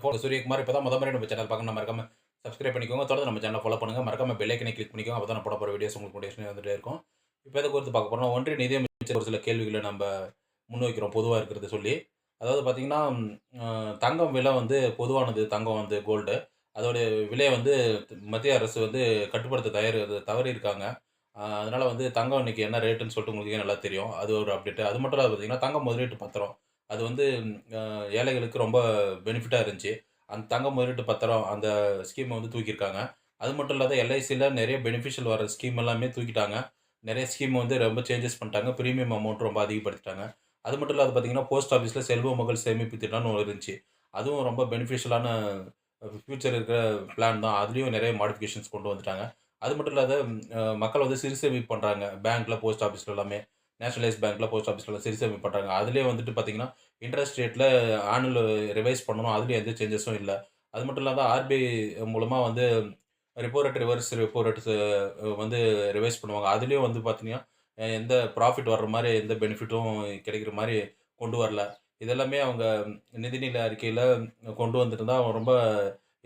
Phone Suryakumar இப்போ தான் முத முறை நம்ம சேனல் பார்க்கணும் மறக்காம சப்ஸ்கிரைப் பண்ணிக்கோங்க. தொடர்ந்து நம்ம சேனல் ஃபாலோ பண்ணுங்கள் மறக்காம பெல்லைக்கனை கிளிக் பண்ணிக்கோங்க. அப்போ தான் போட போகிற வீடியோஸ் உங்களுக்கு நோட்டிஃபிகேஷன் வந்துட்டே இருக்கும். இப்போ எதை குறித்து பார்க்க போகிறோம் ஒன்றிய நிதியமைச்சர் ஒரு சில கேள்விகளை நம்ம முன்வைக்கிறோம். பொதுவாக இருக்கிறது சொல்லி. அதாவது பார்த்தீங்கன்னா தங்கம் விலை வந்து பொதுவானது. தங்கம் வந்து கோல்டு அதோடைய விலையை வந்து மத்திய அரசு வந்து கட்டுப்படுத்த தயார் தவறி இருக்காங்க. அதனால் வந்து தங்கம் இன்னைக்கு என்ன ரேட்டுன்னு சொல்லிட்டு உங்களுக்கு நல்லா தெரியும். அது ஒரு அப்டேட்டு அது மட்டும் இல்லாமல் பார்த்தீங்கன்னா தங்கம் முதலீட்டு பத்திரம். அது வந்து ஏழைகளுக்கு ரொம்ப பெனிஃபிட்டாக இருந்துச்சு. அந்த தங்க முதலீட்டு பத்திரம் அந்த ஸ்கீமை வந்து தூக்கியிருக்காங்க. அது மட்டும் இல்லாத எல்ஐசியில் நிறைய பெனிஃபிஷியல் வர ஸ்கீம் எல்லாமே தூக்கிட்டாங்க. நிறைய ஸ்கீம் வந்து ரொம்ப சேஞ்சஸ் பண்ணிட்டாங்க. ப்ரீமியம் அமௌண்ட் ரொம்ப அதிகப்படுத்திட்டாங்க. அது மட்டும் இல்லாத பார்த்தீங்கன்னா போஸ்ட் ஆஃபீஸில் செல்வ மகள் சேமிப்பு திட்டம்னு ஒன்று இருந்துச்சு. அதுவும் ரொம்ப பெனிஃபிஷியலான ஃப்யூச்சர் இருக்கிற பிளான் தான். அதுலேயும் நிறைய மாடிஃபிகேஷன்ஸ் கொண்டு வந்துட்டாங்க. அது மட்டும் இல்லாத மக்கள் வந்து சிறு சேமிப்பு பண்ணுறாங்க பேங்க்கில் போஸ்ட் ஆஃபீஸில் எல்லாமே. நேஷனலைஸ் பேங்க்கில் போஸ்ட் ஆஃபீஸில் சிறு அதுலேயே வந்துட்டு பார்த்தீங்கன்னா இன்ட்ரெஸ்ட் ரேட்டில் ஆனுவல் ரிவைஸ் பண்ணணும். அதுலேயும் எந்த சேஞ்சஸும் இல்லை. அது மட்டும் இல்லாத ஆர்பிஐ மூலமாக வந்து repo rate reverse repo rate வந்து ரிவைஸ் பண்ணுவாங்க. அதுலேயும் வந்து பார்த்தீங்கன்னா எந்த ப்ராஃபிட் வர்ற மாதிரி எந்த பெனிஃபிட்டும் கிடைக்கிற மாதிரி கொண்டு வரல. இதெல்லாமே அவங்க நிதிநிலை அறிக்கையில் கொண்டு வந்துருந்தா ரொம்ப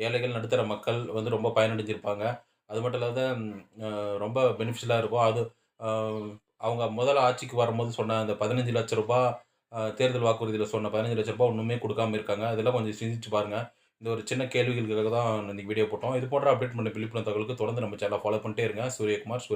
ஏழைகள் நடுத்தர மக்கள் வந்து ரொம்ப பயனடைஞ்சிருப்பாங்க. அது மட்டும் இல்லாத ரொம்ப பெனிஃபிஷியலாக இருக்கும். அது அவங்க முதல்ல ஆட்சிக்கு வரும்போது சொன்ன அந்த பதினஞ்சு லட்ச ரூபா தேர்தல் வாக்குறுதியில் சொன்ன பதினஞ்சு லட்ச ரூபா ஒன்றுமே கொடுக்காம இருக்காங்க. அதெல்லாம் கொஞ்சம் சிந்திச்சு பாருங்கள் இந்த ஒரு சின்ன கேள்விகளுக்காக தான் இன்றைக்கி வீடியோ போட்டோம். இது போன்ற அப்டேட் பண்ண விழிப்புணர்வு தகவலுக்கு தொடர்ந்து நம்ம சேனலை ஃபாலோ பண்ணிட்டே இருங்க. சூரியகுமார் சூரிய